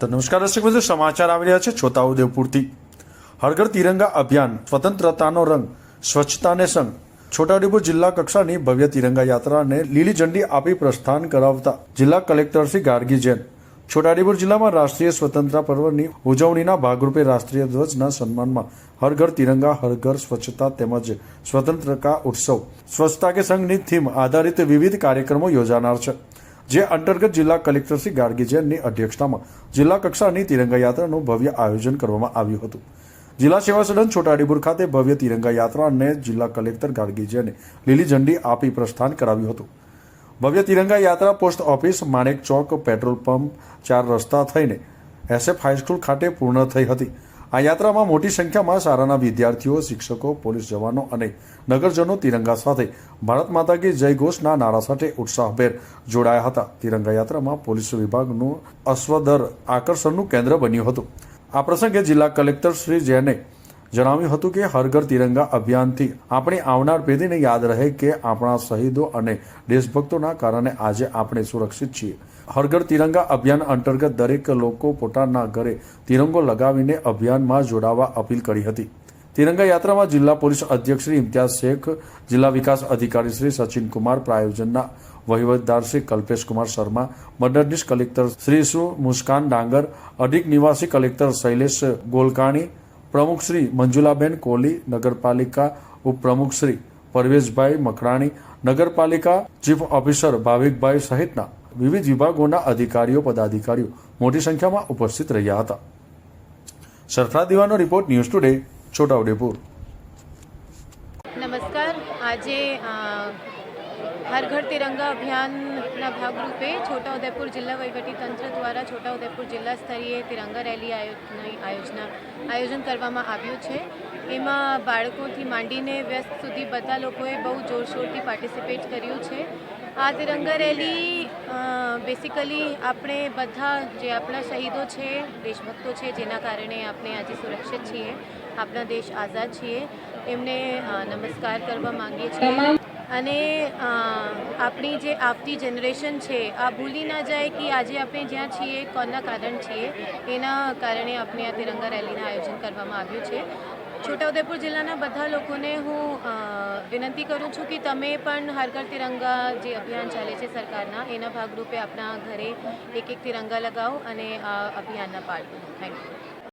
તો નમસ્કાર દર્શક મિત્રો, સમાચાર આવી રહ્યા છે છોટાઉદેપુરથી. હરઘર તિરંગા અભિયાન, સ્વતંત્રતાનો રંગ, સ્વચ્છતાને સંગ. છોટાઉદેપુર જિલ્લા કક્ષાની ભવ્ય તિરંગા યાત્રાને લીલી ઝંડી આપી પ્રસ્થાન કરાવતા જિલ્લા કલેક્ટર શ્રી ગાર્ગી જૈન. છોટાઉદેપુર જિલ્લામાં રાષ્ટ્રીય સ્વતંત્રતા પર્વની ઉજવણીના ભાગરૂપે રાષ્ટ્રીય ધ્વજના સન્માનમાં હર ઘર તિરંગા હર સ્વચ્છતા તેમજ સ્વતંત્રતા ઉત્સવ. સ્વચ્છતા કે સંઘની થીમ આધારિત વિવિધ કાર્યક્રમો યોજાનાર છે. જે અંતર્ગત જિલ્લા કલેક્ટર શ્રી ગાર્ગી જૈનની અધ્યક્ષતામાં જિલ્લા કક્ષાની તિરંગા યાત્રાનું ભવ્ય આયોજન કરવામાં આવ્યું હતું. જિલ્લા સેવા સદન છોટાડીપુર ખાતે ભવ્ય તિરંગા યાત્રાને જિલ્લા કલેક્ટર ગાર્ગી જૈને લીલી ઝંડી આપી પ્રસ્થાન કરાવ્યું હતું. ભવ્ય તિરંગા યાત્રા post office, Manek Chowk, petrol pump ચાર રસ્તા થઈને એસએફ હાઈસ્કૂલ ખાતે પૂર્ણ થઈ હતી. આ યાત્રામાં મોટી સંખ્યામાં શાળાના વિદ્યાર્થીઓ, શિક્ષકો, પોલીસ જવાનો અને નગરજનો તિરંગા સાથે ભારત માતા કે જય ઘોષના નારા સાથે ઉત્સાહભેર જોડાયા હતા. તિરંગા યાત્રામાં પોલીસ વિભાગનું અશ્વદર આકર્ષણનું કેન્દ્ર બન્યું હતું. આ પ્રસંગે જિલ્લા કલેક્ટર શ્રી જૈને જણાવ્યું હતું કે હર ઘર તિરંગા અભિયાનથી આપણી આવનાર પેઢીને યાદ રહે કે આપણા શહીદો અને દેશભક્તોના કારણે આજે આપણે સુરક્ષિત છીએ. હર ઘર તિરંગા અભિયાન અંતર્ગત દરેક લોકો પોતાના ઘરે તિરંગો લગાવીને અભિયાનમાં જોડાવા અપીલ કરી હતી. તિરંગા યાત્રામાં જિલ્લા પોલીસ અધ્યક્ષ શ્રી ઇમ્તિયાઝ શેખ, જિલ્લા વિકાસ અધિકારી શ્રી સચિન કુમાર, પ્રાયોજનના વહીવટદાર શ્રી કલ્પેશ કુમાર શર્મા મદદનીશ કલેક્ટર શ્રી સુ મુસ્કાન ડાંગર, અધિક નિવાસી કલેક્ટર શૈલેષ ગોલકાણી પ્રમુખ શ્રી મંજુલાબેન કોહલી, નગરપાલિકા ઉપપ્રમુખ શ્રી પરવેશભાઈ મકરાણી, નગરપાલિકા ચીફ ઓફિસર ભાવિકભાઈ સહિતના વિવિધ વિભાગોના અધિકારીઓ, પદાધિકારીઓ મોટી સંખ્યામાં ઉપસ્થિત રહ્યા હતા. સરફરાજ દીવાનો રિપોર્ટ ન્યૂઝ ટુડે, છોટાઉદેપુર. નમસ્કાર. આજે હર ઘર તિરંગા અભિયાનના ભાગરૂપે છોટાઉદેપુર જિલ્લા વહીવટીતંત્ર દ્વારા છોટાઉદેપુર જિલ્લા સ્તરીય તિરંગા રેલી આયોજન આયોજના કરવામાં આવ્યું છે. એમાં બાળકોથી માંડીને વ્યસ્ત સુધી બધા લોકોએ બહુ જોરશોરથી પાર્ટિસિપેટ કર્યું છે. આ તિરંગા રેલી બેસિકલી આપણે બધા જે આપણા શહીદો છે, દેશભક્તો છે, જેના કારણે આપણે આજે સુરક્ષિત છીએ, આપણા દેશ આઝાદ છીએ, એમને નમસ્કાર કરવા માંગીએ છીએ. અને આપણી જે આવતી જનરેશન છે, આ ભૂલી ના જાય કે આજે આપણે જ્યાં છીએ, કોના કારણ છીએ, એના કારણે આપણે આ તિરંગા રેલીનું આયોજન કરવામાં આવ્યું છે. છોટાઉદેપુર જિલ્લાના બધા લોકોને હું વિનંતી કરું છું કે તમે પણ હર ઘર તિરંગા જે અભિયાન ચાલે છે સરકારના, એના ભાગરૂપે આપણા ઘરે એક એક તિરંગા લગાવો અને આ અભિયાનના બનો. Thank you